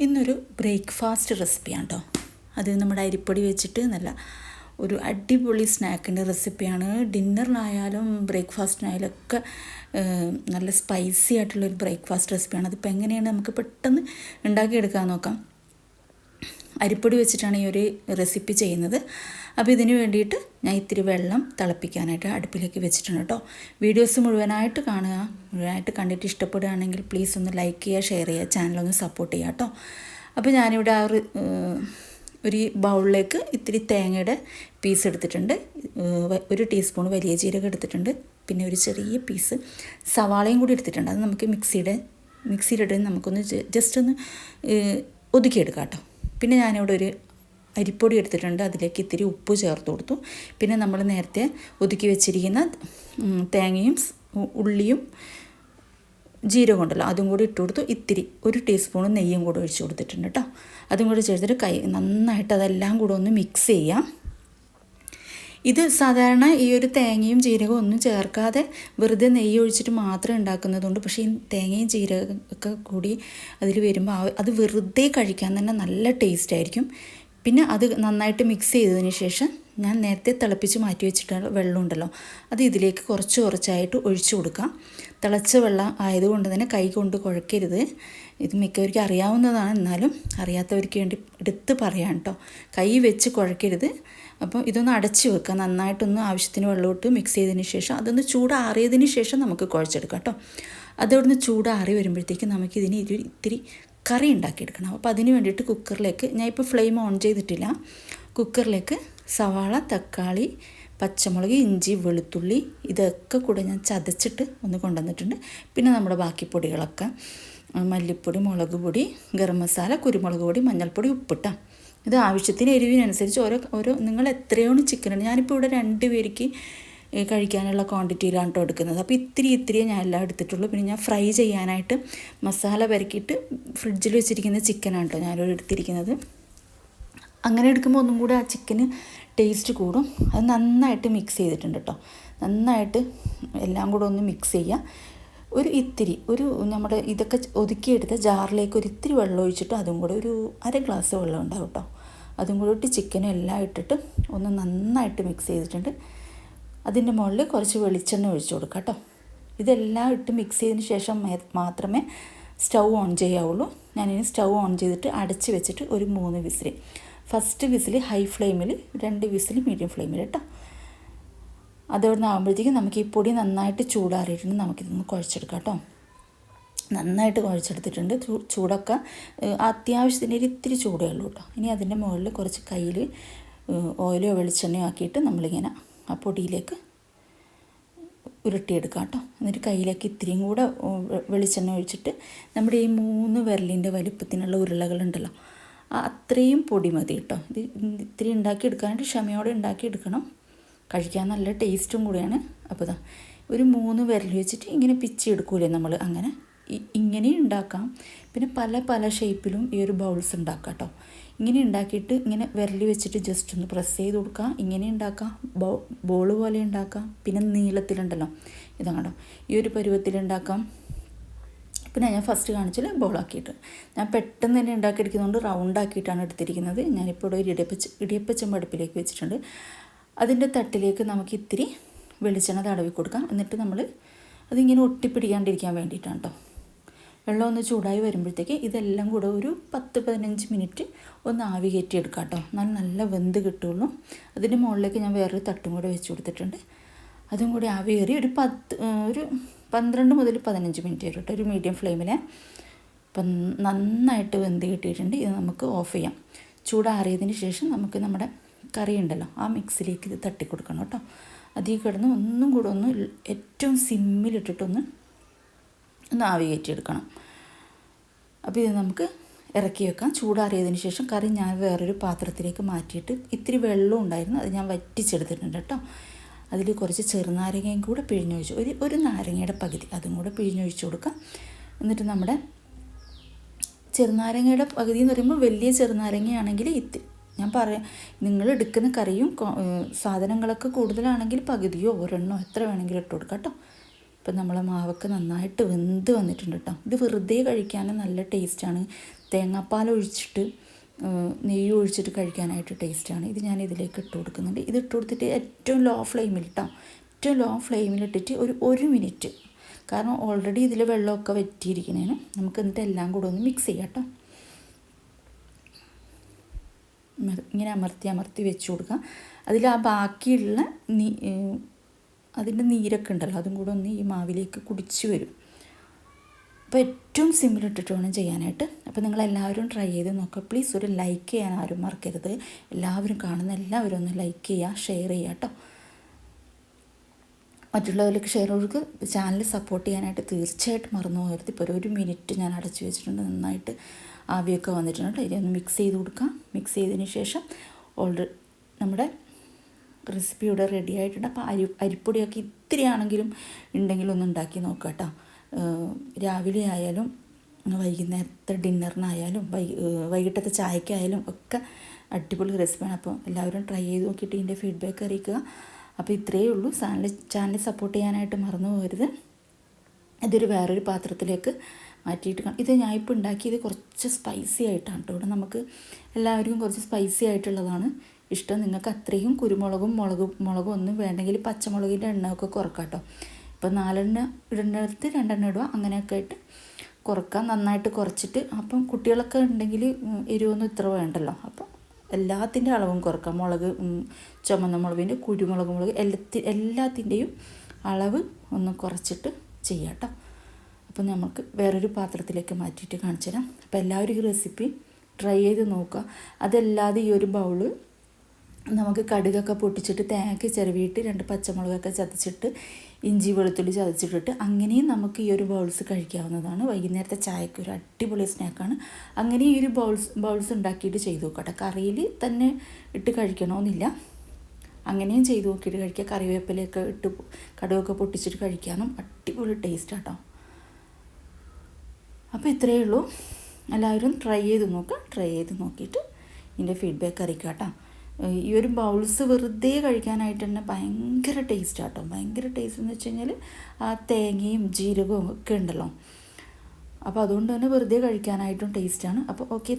ഇന്നൊരു ബ്രേക്ക്ഫാസ്റ്റ് റെസിപ്പിയാണ് കേട്ടോ അത് നമ്മുടെ അരിപ്പൊടി വെച്ചിട്ട് നല്ല ഒരു അടിപൊളി സ്നാക്കിന്റെ റെസിപ്പിയാണ്. ഡിന്നറിനായാലും ബ്രേക്ക്ഫാസ്റ്റിനായാലും ഒക്കെ നല്ല സ്പൈസി ആയിട്ടുള്ളൊരു ബ്രേക്ക്ഫാസ്റ്റ് റെസിപ്പിയാണ്. അതിപ്പോൾ എങ്ങനെയാണ് നമുക്ക് പെട്ടെന്ന് ഉണ്ടാക്കിയെടുക്കാൻ നോക്കാം. അരിപ്പൊടി വെച്ചിട്ടാണ് ഈ ഒരു റെസിപ്പി ചെയ്യുന്നത്. അപ്പോൾ ഇതിന് വേണ്ടിയിട്ട് ഞാൻ ഇത്തിരി വെള്ളം തിളപ്പിക്കാനായിട്ട് അടുപ്പിലേക്ക് വെച്ചിട്ടുണ്ട് കേട്ടോ. വീഡിയോസ് മുഴുവനായിട്ട് കാണുക. മുഴുവനായിട്ട് കണ്ടിട്ട് ഇഷ്ടപ്പെടുകയാണെങ്കിൽ പ്ലീസ് ഒന്ന് ലൈക്ക് ചെയ്യുക ഷെയർ ചെയ്യുക ചാനലൊന്ന് സപ്പോർട്ട് ചെയ്യുക കേട്ടോ. അപ്പോൾ ഞാനിവിടെ ആ ഒരു ഒരു ബൗളിലേക്ക് ഇത്തിരി തേങ്ങയുടെ പീസ് എടുത്തിട്ടുണ്ട്. ഒരു ടീസ്പൂൺ വലിയ ജീരകം എടുത്തിട്ടുണ്ട്. പിന്നെ ഒരു ചെറിയ പീസ് സവാളയും കൂടി എടുത്തിട്ടുണ്ട്. അത് നമുക്ക് മിക്സിയുടെ മിക്സിയിലിട്ട് നമുക്കൊന്ന് ജസ്റ്റ് ഒന്ന് ഒതുക്കിയെടുക്കാം കേട്ടോ. പിന്നെ ഞാനിവിടെ ഒരു അരിപ്പൊടി എടുത്തിട്ടുണ്ട്. അതിലേക്ക് ഇത്തിരി ഉപ്പ് ചേർത്ത് കൊടുത്തു. പിന്നെ നമ്മൾ നേരത്തെ ഒതുക്കി വെച്ചിരിക്കുന്ന തേങ്ങയും ഉള്ളിയും ജീരകം ഉണ്ടല്ലോ അതും കൂടി ഇട്ട് കൊടുത്തു. ഇത്തിരി ഒരു ടീസ്പൂൺ നെയ്യും കൂടി ഒഴിച്ച് കൊടുത്തിട്ടുണ്ട് കേട്ടോ അതും കൂടി ചേർത്തിട്ട് കൈ നന്നായിട്ട് അതെല്ലാം കൂടെ ഒന്ന് മിക്സ് ചെയ്യാം. ഇത് സാധാരണ ഈ ഒരു തേങ്ങയും ജീരകവും ഒന്നും ചേർക്കാതെ വെറുതെ നെയ്യ് ഒഴിച്ചിട്ട് മാത്രം ഉണ്ടാക്കുന്നതുകൊണ്ട് പക്ഷേ ഈ തേങ്ങയും ജീരകം ഒക്കെ കൂടി അതിൽ വരുമ്പോൾ അത് വെറുതെ കഴിക്കാൻ തന്നെ നല്ല ടേസ്റ്റ് ആയിരിക്കും. പിന്നെ അത് നന്നായിട്ട് മിക്സ് ചെയ്തതിന് ശേഷം ഞാൻ നേരത്തെ തിളപ്പിച്ച് മാറ്റി വെച്ചിട്ടുള്ള വെള്ളം ഉണ്ടല്ലോ അത് ഇതിലേക്ക് കുറച്ച് കുറച്ചായിട്ട് ഒഴിച്ചു കൊടുക്കാം. തിളച്ച വെള്ളം ആയതുകൊണ്ട് തന്നെ കൈ കൊണ്ട് കുഴക്കരുത്. ഇത് മിക്കവർക്കും അറിയാവുന്നതാണ്. എന്നാലും അറിയാത്തവർക്ക് വേണ്ടി എടുത്ത് പറയാം കേട്ടോ. കൈ വെച്ച് കുഴക്കരുത്. അപ്പോൾ ഇതൊന്ന് അടച്ചു വെക്കുക. നന്നായിട്ടൊന്ന് ആവശ്യത്തിന് വെള്ളമിട്ട് മിക്സ് ചെയ്തതിന് ശേഷം അതൊന്ന് ചൂടാറിയതിന് ശേഷം നമുക്ക് കുഴച്ചെടുക്കാം കേട്ടോ. അതോടൊന്ന് ചൂടാറി വരുമ്പോഴത്തേക്ക് നമുക്കിതിന് ഒരു ഇത്തിരി കറി ഉണ്ടാക്കിയെടുക്കണം. അപ്പോൾ അതിന് വേണ്ടിയിട്ട് കുക്കറിലേക്ക് ഞാൻ ഇപ്പോൾ ഫ്ലെയിം ഓൺ ചെയ്തിട്ടില്ല. കുക്കറിലേക്ക് സവാള തക്കാളി പച്ചമുളക് ഇഞ്ചി വെളുത്തുള്ളി ഇതൊക്കെ കൂടെ ഞാൻ ചതച്ചിട്ട് ഒന്ന് കൊണ്ടുവന്നിട്ടുണ്ട്. പിന്നെ നമ്മുടെ ബാക്കി പൊടികളൊക്കെ. മല്ലിപ്പൊടി മുളക് പൊടി ഗരം മസാല കുരുമുളക് പൊടി മഞ്ഞൾപ്പൊടി ഉപ്പിട്ടാം. ഇത് ആവശ്യത്തിന് എരിവിനനുസരിച്ച് ഓരോ ഓരോ നിങ്ങൾ എത്രയാണ് ചിക്കനാണ് ഞാനിപ്പോൾ ഇവിടെ രണ്ട് പേർക്ക് കഴിക്കാനുള്ള ക്വാണ്ടിറ്റിയിലാണ് കേട്ടോ എടുക്കുന്നത്. അപ്പോൾ ഇത്തിരി ഇത്തിരിയേ ഞാൻ എല്ലാം എടുത്തിട്ടുള്ളൂ. പിന്നെ ഞാൻ ഫ്രൈ ചെയ്യാനായിട്ട് മസാല പരക്കിയിട്ട് ഫ്രിഡ്ജിൽ വെച്ചിരിക്കുന്ന ചിക്കനാണ് കേട്ടോ ഞാനിവിടെ എടുത്തിരിക്കുന്നത്. അങ്ങനെ എടുക്കുമ്പോൾ ഒന്നും കൂടെ ആ ചിക്കന് ടേസ്റ്റ് കൂടും. അത് നന്നായിട്ട് മിക്സ് ചെയ്തിട്ടുണ്ട് കേട്ടോ നന്നായിട്ട് എല്ലാം കൂടെ ഒന്ന് മിക്സ് ചെയ്യുക ഒരു ഇത്തിരി ഒരു നമ്മുടെ ഇതൊക്കെ ഒതുക്കിയെടുത്ത ജാറിലേക്ക് ഒരു ഇത്തിരി വെള്ളം ഒഴിച്ചിട്ട് അതും കൂടെ ഒരു അര ഗ്ലാസ് വെള്ളം ഉണ്ടാവും കേട്ടോ അതും ഇട്ട് ചിക്കനും എല്ലാം ഇട്ടിട്ട് ഒന്ന് നന്നായിട്ട് മിക്സ് ചെയ്തിട്ടുണ്ട്. അതിന്റെ മുകളിൽ കുറച്ച് വെളിച്ചെണ്ണ ഒഴിച്ചു കൊടുക്കുക കേട്ടോ. ഇതെല്ലാം ഇട്ട് മിക്സ് ചെയ്തതിന് ശേഷം മാത്രമേ സ്റ്റൗ ഓൺ ചെയ്യാവുള്ളൂ. ഞാനിനി സ്റ്റൗ ഓൺ ചെയ്തിട്ട് അടച്ച് വെച്ചിട്ട് ഒരു മൂന്ന് വിസിൽ ഫസ്റ്റ് വിസിൽ ഹൈ ഫ്ലെയിമിൽ രണ്ട് വിസിൽ മീഡിയം ഫ്ലെയിമിൽ കേട്ടോ. ആകുമ്പോഴത്തേക്കും നമുക്ക് ഈ പൊടി നന്നായിട്ട് ചൂടാറിയിട്ടുണ്ട്. നമുക്കിതൊന്ന് കുഴച്ചെടുക്കാം കേട്ടോ. നന്നായിട്ട് കുഴച്ചെടുത്തിട്ടുണ്ട്. ചൂടൊക്കെ അത്യാവശ്യത്തിന് ഒരു ഇത്തിരി ചൂടേ ഉള്ളൂ കേട്ടോ. ഇനി അതിന്റെ മുകളിൽ കുറച്ച് കയ്യിൽ ഓയിലോ വെളിച്ചെണ്ണയോ ആക്കിയിട്ട് നമ്മളിങ്ങനെ ആ പൊടിയിലേക്ക് ഉരുട്ടിയെടുക്കാം കേട്ടോ. എന്നിട്ട് കയ്യിലേക്ക് ഇത്തിരിയും കൂടെ വെളിച്ചെണ്ണ ഒഴിച്ചിട്ട് നമ്മുടെ ഈ മൂന്ന് വിരലിന്റെ വലിപ്പത്തിനുള്ള ഉരുളകളുണ്ടല്ലോ അത്രയും പൊടി മതി കേട്ടോ. ഇത് ഇത്തിരി ഉണ്ടാക്കിയെടുക്കാനായിട്ട് ക്ഷമയോടെ ഉണ്ടാക്കിയെടുക്കണം. കഴിക്കാൻ നല്ല ടേസ്റ്റും കൂടിയാണ്. അപ്പോൾ ഒരു മൂന്ന് വിരൽ വെച്ചിട്ട് ഇങ്ങനെ പിച്ചി എടുക്കൂലേ നമ്മൾ അങ്ങനെ? ഇങ്ങനെ ഉണ്ടാക്കാം. പിന്നെ പല പല ഷേപ്പിലും ഈ ഒരു ബൗൾസ് ഉണ്ടാക്കാം കേട്ടോ ഇങ്ങനെ ഉണ്ടാക്കിയിട്ട് ഇങ്ങനെ വിരൽ വെച്ചിട്ട് ജസ്റ്റ് ഒന്ന് പ്രസ് ചെയ്ത് കൊടുക്കാം. ഇങ്ങനെ ഉണ്ടാക്കാം. ബോൾ പോലെ ഉണ്ടാക്കാം. പിന്നെ നീളത്തിലുണ്ടല്ലോ. ഇതാ കണ്ടോ ഈ ഒരു പരുവത്തിലുണ്ടാക്കാം പിന്നെ ഞാൻ ഫസ്റ്റ് കാണിച്ചാൽ ബോളാക്കിയിട്ട് ഞാൻ പെട്ടെന്ന് തന്നെ ഉണ്ടാക്കിയെടുക്കുന്നതുകൊണ്ട് റൗണ്ട് ആക്കിയിട്ടാണ് എടുത്തിരിക്കുന്നത്. ഞാനിപ്പോൾ ഇവിടെ ഒരു ഇടിയപ്പച്ച ഇടിയപ്പച്ചം അടുപ്പിലേക്ക് വെച്ചിട്ടുണ്ട്. അതിന്റെ തട്ടിലേക്ക് നമുക്ക് ഇത്തിരി വെളിച്ചെണ്ണ തടവി കൊടുക്കാം. എന്നിട്ട് നമ്മൾ അതിങ്ങനെ ഒട്ടിപ്പിടിക്കാണ്ടിരിക്കാൻ വേണ്ടിയിട്ടാണ് കേട്ടോ വെള്ളം ഒന്ന് ചൂടായി വരുമ്പോഴത്തേക്ക് ഇതെല്ലാം കൂടെ ഒരു പത്ത് പതിനഞ്ച് മിനിറ്റ് ഒന്ന് ആവി കയറ്റി എടുക്കാം കേട്ടോ. എന്നാൽ നല്ല വെന്ത് കിട്ടുള്ളൂ അതിന്റെ മുകളിലേക്ക് ഞാൻ വേറൊരു തട്ടും കൂടെ വെച്ച് കൊടുത്തിട്ടുണ്ട്. അതും കൂടി ആവി കയറി ഒരു പത്ത് ഒരു പന്ത്രണ്ട് മുതൽ പതിനഞ്ച് മിനിറ്റ് വരും കേട്ടോ ഒരു മീഡിയം ഫ്ലെയിമിൽ. അപ്പം നന്നായിട്ട് വെന്ത് കിട്ടിയിട്ടുണ്ട്. ഇത് നമുക്ക് ഓഫ് ചെയ്യാം. ചൂടാറിയതിന് ശേഷം നമുക്ക് നമ്മുടെ കറി ഉണ്ടല്ലോ ആ മിക്സിലേക്ക് ഇത് തട്ടി കൊടുക്കണം കേട്ടോ. അതിൽ കിടന്ന് ഒന്നും കൂടെ ഒന്ന് ഏറ്റവും സിമ്മിലിട്ടിട്ടൊന്ന് ഒന്ന് ആവി കയറ്റിയെടുക്കണം. അപ്പോൾ ഇത് നമുക്ക് ഇറക്കി വെക്കാം. ചൂടാറിയതിന് ശേഷം കറി ഞാൻ വേറൊരു പാത്രത്തിലേക്ക് മാറ്റിയിട്ട് ഇത്തിരി വെള്ളം ഉണ്ടായിരുന്നു. അത് ഞാൻ വറ്റിച്ചെടുത്തിട്ടുണ്ട് കേട്ടോ. അതിൽ കുറച്ച് ചെറുനാരങ്ങയും കൂടെ പിഴിഞ്ഞൊഴിച്ചു. ഒരു ഒരു നാരങ്ങയുടെ പകുതി അതും കൂടെ പിഴിഞ്ഞൊഴിച്ച് കൊടുക്കാം. എന്നിട്ട് നമ്മുടെ ചെറുനാരങ്ങയുടെ പകുതി എന്ന് പറയുമ്പോൾ വലിയ ചെറുനാരങ്ങയാണെങ്കിൽ ഇത്തിരി ഞാൻ പറയാം നിങ്ങൾ എടുക്കുന്ന കറിയും സാധനങ്ങളൊക്കെ കൂടുതലാണെങ്കിൽ പകുതിയോ ഒരെണ്ണോ എത്ര വേണമെങ്കിലും ഇട്ട് കൊടുക്കാം കേട്ടോ. ഇപ്പം നമ്മളെ മാവൊക്കെ നന്നായിട്ട് വെന്ത് വന്നിട്ടുണ്ട് കേട്ടോ. ഇത് വെറുതെ കഴിക്കാനും നല്ല ടേസ്റ്റാണ്. തേങ്ങാപ്പാൽ ഒഴിച്ചിട്ട് നെയ്യ് ഒഴിച്ചിട്ട് കഴിക്കാനായിട്ട് ടേസ്റ്റാണ്. ഇത് ഞാൻ ഇതിലേക്ക് ഇട്ട് കൊടുക്കുന്നുണ്ട്. ഇത് ഇട്ട് കൊടുത്തിട്ട് ഏറ്റവും ലോ ഫ്ലെയിമിൽ കേട്ടോ ഏറ്റവും ലോ ഫ്ലെയിമിൽ ഇട്ടിട്ട് ഒരു ഒരു മിനിറ്റ്. കാരണം ഓൾറെഡി ഇതിൽ വെള്ളമൊക്കെ വറ്റിയിരിക്കുന്നതിന് നമുക്ക് എന്നിട്ട് എല്ലാം കൂടെ ഒന്ന് മിക്സ് ചെയ്യാം കേട്ടോ ഇങ്ങനെ അമർത്തി അമർത്തി വെച്ച് കൊടുക്കുക അതിൽ ആ ബാക്കിയുള്ള അതിന്റെ നീരൊക്കെ ഉണ്ടല്ലോ അതും കൂടെ ഒന്ന് ഈ മാവിലേക്ക് കുടിച്ച് വരും. അപ്പോൾ ഏറ്റവും സിമ്പിൾ ഇട്ടിട്ട് വേണം ചെയ്യാനായിട്ട്. അപ്പോൾ നിങ്ങൾ എല്ലാവരും ട്രൈ ചെയ്ത് നോക്കുക പ്ലീസ് ഒരു ലൈക്ക് ചെയ്യാൻ ആരും മറക്കരുത്. എല്ലാവരും കാണുന്ന എല്ലാവരും ഒന്ന് ലൈക്ക് ചെയ്യുക ഷെയർ ചെയ്യുക കേട്ടോ. മറ്റുള്ളവർക്ക് ഷെയർ കൊടുക്കുക ചാനൽ സപ്പോർട്ട് ചെയ്യാനായിട്ട് തീർച്ചയായിട്ടും മറന്നു പോകരുത്. ഇപ്പോൾ ഒരു മിനിറ്റ് ഞാൻ അടച്ചു വെച്ചിട്ടുണ്ട്. നന്നായിട്ട് ആവിയൊക്കെ വന്നിട്ടുണ്ട് ഇനി ഒന്ന് മിക്സ് ചെയ്ത് കൊടുക്കാം. മിക്സ് ചെയ്തതിന് ശേഷം ഓൾറെഡി നമ്മുടെ റെസിപ്പി ഇവിടെ റെഡി ആയിട്ടുണ്ട്. അപ്പോൾ അരി അരിപ്പൊടിയൊക്കെ ഇത്തിരി ആണെങ്കിലും ഉണ്ടെങ്കിലും ഒന്ന് ഉണ്ടാക്കി നോക്കുക കേട്ടോ. രാവിലെ ആയാലും വൈകുന്നേരത്തെ ഡിന്നറിനായാലും വൈ വൈകിട്ടത്തെ ചായക്കായാലും ഒക്കെ അടിപൊളി റെസിപ്പിയാണ് അപ്പോൾ എല്ലാവരും ട്രൈ ചെയ്ത് നോക്കിയിട്ട് ഇതിന്റെ ഫീഡ്ബാക്ക് അറിയിക്കുക. അപ്പോൾ ഇത്രയേ ഉള്ളൂ. ചാനൽ ചാനൽ സപ്പോർട്ട് ചെയ്യാനായിട്ട് മറന്നു പോകരുത്. ഇതൊരു വേറൊരു പാത്രത്തിലേക്ക് മാറ്റിയിട്ട് ഇത് ഞാൻ ഇപ്പോൾ ഉണ്ടാക്കിയത് കുറച്ച് സ്പൈസി ആയിട്ടാണ് കേട്ടോ. ഇവിടെ നമുക്ക് എല്ലാവർക്കും കുറച്ച് സ്പൈസി ആയിട്ടുള്ളതാണ്. ഇഷ്ടം നിങ്ങൾക്ക് അത്രയും കുരുമുളകും മുളകും മുളകും ഒന്നും വേണ്ടെങ്കിൽ പച്ചമുളകിന്റെ എണ്ണമൊക്കെ കുറക്കാം കേട്ടോ. ഇപ്പം നാലെണ്ണ ഇടേണ്ടടുത്ത് രണ്ടെണ്ണ ഇടുക അങ്ങനെയൊക്കെ ആയിട്ട് കുറക്കാം. നന്നായിട്ട് കുറച്ചിട്ട് അപ്പം കുട്ടികളൊക്കെ ഉണ്ടെങ്കിൽ എരിവൊന്നും ഇത്ര വേണ്ടല്ലോ. അപ്പം എല്ലാത്തിന്റെ അളവും കുറക്കാം. മുളക് ചുമന്ന മുളകിന്റെ കുരുമുളക് മുളക് എല്ലാത്തി എല്ലാത്തിന്റെയും അളവ് ഒന്ന് കുറച്ചിട്ട് ചെയ്യാം കേട്ടോ. അപ്പം നമുക്ക് വേറൊരു പാത്രത്തിലേക്ക് മാറ്റിയിട്ട് കാണിച്ചു തരാം അപ്പോൾ എല്ലാവരും ഈ റെസിപ്പി ട്രൈ ചെയ്ത് നോക്കുക. അതല്ലാതെ ഈ ഒരു ബൗൾ നമുക്ക് കടുകൊക്കെ പൊട്ടിച്ചിട്ട് തേങ്ങയ്ക്ക് ചിരവിയിട്ട് രണ്ട് പച്ചമുളകൊക്കെ ചതച്ചിട്ട് ഇഞ്ചി വെളുത്തുള്ളി ചതച്ചിട്ടിട്ട് അങ്ങനെയും നമുക്ക് ഈ ഒരു ബൗൾസ് കഴിക്കാവുന്നതാണ്. വൈകുന്നേരത്തെ ചായക്ക് ഒരു അടിപൊളി സ്നാക്കാണ്. അങ്ങനെ ഈ ഒരു ബൗൾസ് ബൗൾസ് ഉണ്ടാക്കിയിട്ട് ചെയ്തു നോക്കട്ടെ. കറിയിൽ തന്നെ ഇട്ട് കഴിക്കണമെന്നില്ല. അങ്ങനെയും ചെയ്തു നോക്കിയിട്ട് കഴിക്കുക. കറിവേപ്പിലൊക്കെ ഇട്ട് കടുകൊക്കെ പൊട്ടിച്ചിട്ട് കഴിക്കാനും അടിപൊളി ടേസ്റ്റ് കേട്ടോ അപ്പോൾ ഇത്രയേ ഉള്ളൂ. എല്ലാവരും ട്രൈ ചെയ്ത് നോക്കുക ട്രൈ ചെയ്ത് നോക്കിയിട്ട് ഇതിന്റെ ഫീഡ്ബാക്ക് അറിയിക്കുക കേട്ടോ. ഈ ഒരു ബൗൾസ് വെറുതെ കഴിക്കാനായിട്ട് തന്നെ ഭയങ്കര ടേസ്റ്റ് കേട്ടോ ഭയങ്കര ടേസ്റ്റ് എന്ന് വെച്ച് കഴിഞ്ഞാൽ ആ തേങ്ങയും ജീരകവും ഒക്കെ ഉണ്ടല്ലോ. അപ്പോൾ അതുകൊണ്ട് തന്നെ വെറുതെ കഴിക്കാനായിട്ടും ടേസ്റ്റാണ് അപ്പോൾ ഓക്കെ